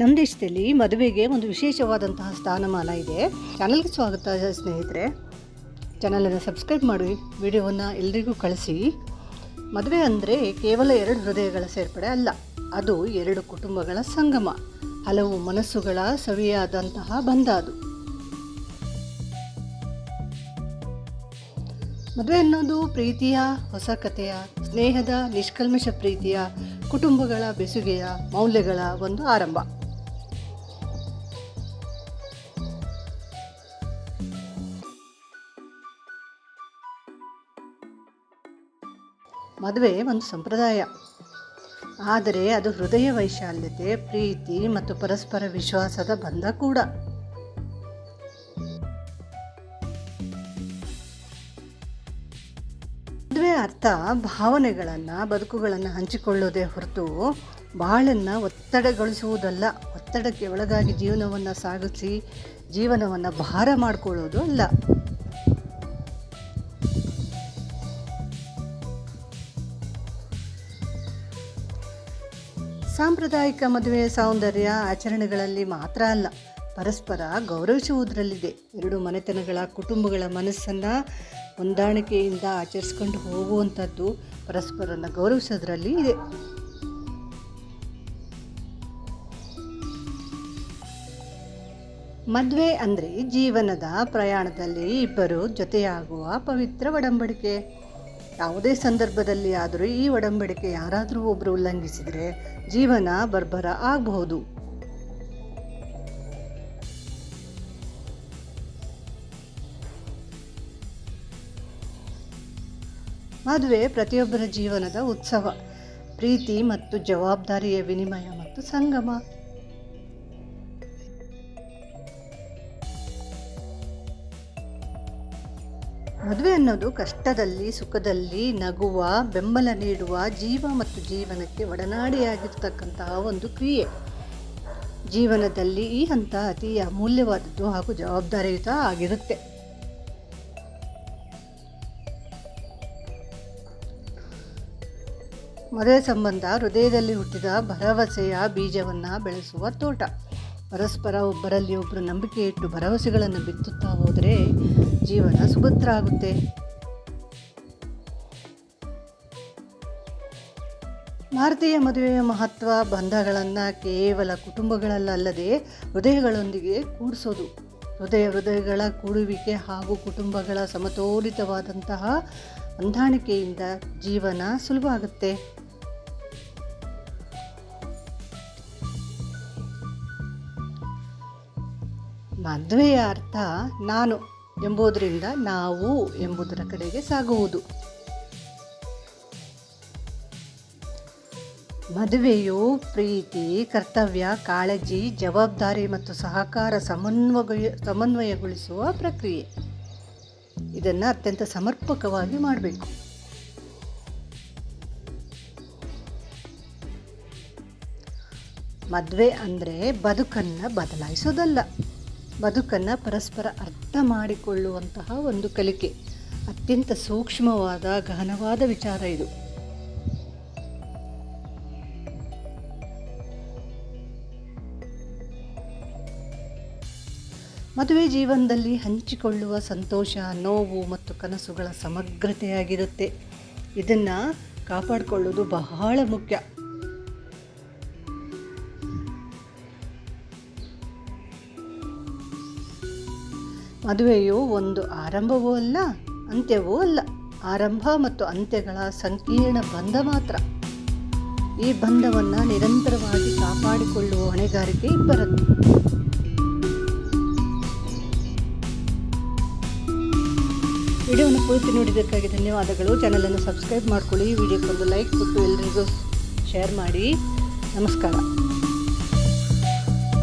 ನಮ್ಮ ದೇಶದಲ್ಲಿ ಮದುವೆಗೆ ಒಂದು ವಿಶೇಷವಾದಂತಹ ಸ್ಥಾನಮಾನ ಇದೆ. ಚಾನಲ್ಗೆ ಸ್ವಾಗತ ಸ್ನೇಹಿತರೆ. ಚಾನಲನ್ನು ಸಬ್ಸ್ಕ್ರೈಬ್ ಮಾಡಿ, ವಿಡಿಯೋವನ್ನು ಎಲ್ರಿಗೂ ಕಳಿಸಿ. ಮದುವೆ ಅಂದರೆ ಕೇವಲ ಎರಡು ಹೃದಯಗಳ ಸೇರ್ಪಡೆ ಅಲ್ಲ, ಅದು ಎರಡು ಕುಟುಂಬಗಳ ಸಂಗಮ. ಹಲವು ಮನಸ್ಸುಗಳ ಸವಿಯಾದಂತಹ ಬಂಧ ಅದು. ಮದುವೆ ಅನ್ನೋದು ಪ್ರೀತಿಯ, ಹೊಸ ಕಥೆಯ, ಸ್ನೇಹದ ನಿಷ್ಕಲ್ಮಶ ಪ್ರೀತಿಯ, ಕುಟುಂಬಗಳ ಬೆಸುಗೆಯ, ಮೌಲ್ಯಗಳ ಒಂದು ಆರಂಭ. ಮದುವೆ ಒಂದು ಸಂಪ್ರದಾಯ. ಆದರೆ ಅದು ಹೃದಯ ವೈಶಾಲ್ಯತೆ, ಪ್ರೀತಿ ಮತ್ತು ಪರಸ್ಪರ ವಿಶ್ವಾಸದ ಬಂಧ ಕೂಡ. ಮದುವೆ ಅರ್ಥ ಭಾವನೆಗಳನ್ನು, ಬದುಕುಗಳನ್ನು ಹಂಚಿಕೊಳ್ಳೋದೇ ಹೊರತು ಬಾಳನ್ನು ಒತ್ತಡಗೊಳಿಸುವುದಲ್ಲ. ಒತ್ತಡಕ್ಕೆ ಒಳಗಾಗಿ ಜೀವನವನ್ನು ಸಾಗಿಸಿ ಜೀವನವನ್ನು ಭಾರ ಮಾಡಿಕೊಳ್ಳೋದು ಅಲ್ಲ. ಸಾಂಪ್ರದಾಯಿಕ ಮದುವೆಯ ಸೌಂದರ್ಯ ಆಚರಣೆಗಳಲ್ಲಿ ಮಾತ್ರ ಅಲ್ಲ, ಪರಸ್ಪರ ಗೌರವಿಸುವುದರಲ್ಲಿದೆ. ಎರಡು ಮನೆತನಗಳ ಕುಟುಂಬಗಳ ಮನಸ್ಸನ್ನು ಹೊಂದಾಣಿಕೆಯಿಂದ ಆಚರಿಸ್ಕೊಂಡು ಹೋಗುವಂಥದ್ದು ಪರಸ್ಪರನ ಗೌರವಿಸೋದ್ರಲ್ಲಿ ಇದೆ. ಮದುವೆ ಅಂದರೆ ಜೀವನದ ಪ್ರಯಾಣದಲ್ಲಿ ಇಬ್ಬರು ಜೊತೆಯಾಗುವ ಪವಿತ್ರ ಒಡಂಬಡಿಕೆ. ಯಾವುದೇ ಸಂದರ್ಭದಲ್ಲಿ ಆದರೂ ಈ ಒಡಂಬಡಿಕೆ ಯಾರಾದರೂ ಒಬ್ಬರು ಉಲ್ಲಂಘಿಸಿದರೆ ಜೀವನ ಬರ್ಬರ ಆಗಬಹುದು. ಮದುವೆ ಪ್ರತಿಯೊಬ್ಬರ ಜೀವನದ ಉತ್ಸವ. ಪ್ರೀತಿ ಮತ್ತು ಜವಾಬ್ದಾರಿಯ ವಿನಿಮಯ ಮತ್ತು ಸಂಗಮ. ಮದುವೆ ಅನ್ನೋದು ಕಷ್ಟದಲ್ಲಿ, ಸುಖದಲ್ಲಿ ನಗುವ, ಬೆಂಬಲ ನೀಡುವ ಜೀವ ಮತ್ತು ಜೀವನಕ್ಕೆ ಒಡನಾಡಿಯಾಗಿರ್ತಕ್ಕಂತಹ ಒಂದು ಕ್ರಿಯೆ. ಜೀವನದಲ್ಲಿ ಈ ಹಂತ ಅತಿ ಅಮೂಲ್ಯವಾದದ್ದು ಹಾಗೂ ಜವಾಬ್ದಾರಿಯುತ ಆಗಿರುತ್ತೆ. ಮದುವೆ ಸಂಬಂಧ ಹೃದಯದಲ್ಲಿ ಹುಟ್ಟಿದ ಭರವಸೆಯ ಬೀಜವನ್ನು ಬೆಳೆಸುವ ತೋಟ. ಪರಸ್ಪರ ಒಬ್ಬರಲ್ಲಿ ಒಬ್ಬರು ನಂಬಿಕೆ ಇಟ್ಟು ಭರವಸೆಗಳನ್ನು ಬಿತ್ತುತ್ತಾ ಹೋದರೆ ಜೀವನ ಸುಭದ್ರ ಆಗುತ್ತೆ ಭಾರತೀಯ ಮದುವೆಯ ಮಹತ್ವ ಬಂಧಗಳನ್ನು ಕೇವಲ ಕುಟುಂಬಗಳಲ್ಲದೆ ಹೃದಯಗಳೊಂದಿಗೆ ಕೂಡಿಸೋದು. ಹೃದಯ ಹೃದಯಗಳ ಕೂಡುವಿಕೆ ಹಾಗೂ ಕುಟುಂಬಗಳ ಸಮತೋಲಿತವಾದಂತಹ ಹೊಂದಾಣಿಕೆಯಿಂದ ಜೀವನ ಸುಲಭ ಆಗುತ್ತೆ ಮದುವೆಯ ಅರ್ಥ ನಾನು ಎಂಬುದರಿಂದ ನಾವು ಎಂಬುದರ ಕಡೆಗೆ ಸಾಗುವುದು. ಮದುವೆಯು ಪ್ರೀತಿ, ಕರ್ತವ್ಯ, ಕಾಳಜಿ, ಜವಾಬ್ದಾರಿ ಮತ್ತು ಸಹಕಾರ ಸಮನ್ವಯ, ಸಮನ್ವಯಗೊಳಿಸುವ ಪ್ರಕ್ರಿಯೆ. ಇದನ್ನು ಅತ್ಯಂತ ಸಮರ್ಪಕವಾಗಿ ಮಾಡಬೇಕು. ಮದುವೆ ಅಂದರೆ ಬದುಕನ್ನು ಬದಲಾಯಿಸೋದಲ್ಲ. ಬದುಕನ್ನು ಪರಸ್ಪರ ಅರ್ಥ ಮಾಡಿಕೊಳ್ಳುವಂತಹ ಒಂದು ಕಲಿಕೆ. ಅತ್ಯಂತ ಸೂಕ್ಷ್ಮವಾದ ಗಹನವಾದ ವಿಚಾರ ಇದು. ಮದುವೆ ಜೀವನದಲ್ಲಿ ಹಂಚಿಕೊಳ್ಳುವ ಸಂತೋಷ, ನೋವು ಮತ್ತು ಕನಸುಗಳ ಸಮಗ್ರತೆಯಾಗಿರುತ್ತೆ. ಇದನ್ನು ಕಾಪಾಡಿಕೊಳ್ಳೋದು ಬಹಳ ಮುಖ್ಯ. ಮದುವೆಯು ಒಂದು ಆರಂಭವೂ ಅಲ್ಲ, ಅಂತ್ಯವೂ ಅಲ್ಲ. ಆರಂಭ ಮತ್ತು ಅಂತ್ಯಗಳ ಸಂಕೀರ್ಣ ಬಂಧ ಮಾತ್ರ. ಈ ಬಂಧವನ್ನು ನಿರಂತರವಾಗಿ ಕಾಪಾಡಿಕೊಳ್ಳುವ ಹೊಣೆಗಾರಿಕೆ ಇಬ್ಬರದ್ದು. ವಿಡಿಯೋವನ್ನು ಪೂರ್ತಿ ನೋಡಿದ್ದಕ್ಕಾಗಿ ಧನ್ಯವಾದಗಳು. ಚಾನಲನ್ನು ಸಬ್ಸ್ಕ್ರೈಬ್ ಮಾಡ್ಕೊಳ್ಳಿ. ವಿಡಿಯೋಕ್ಕೊಂದು ಲೈಕ್ ಕೊಟ್ಟು ಎಲ್ಲರಿಗೂ ಶೇರ್ ಮಾಡಿ. ನಮಸ್ಕಾರ.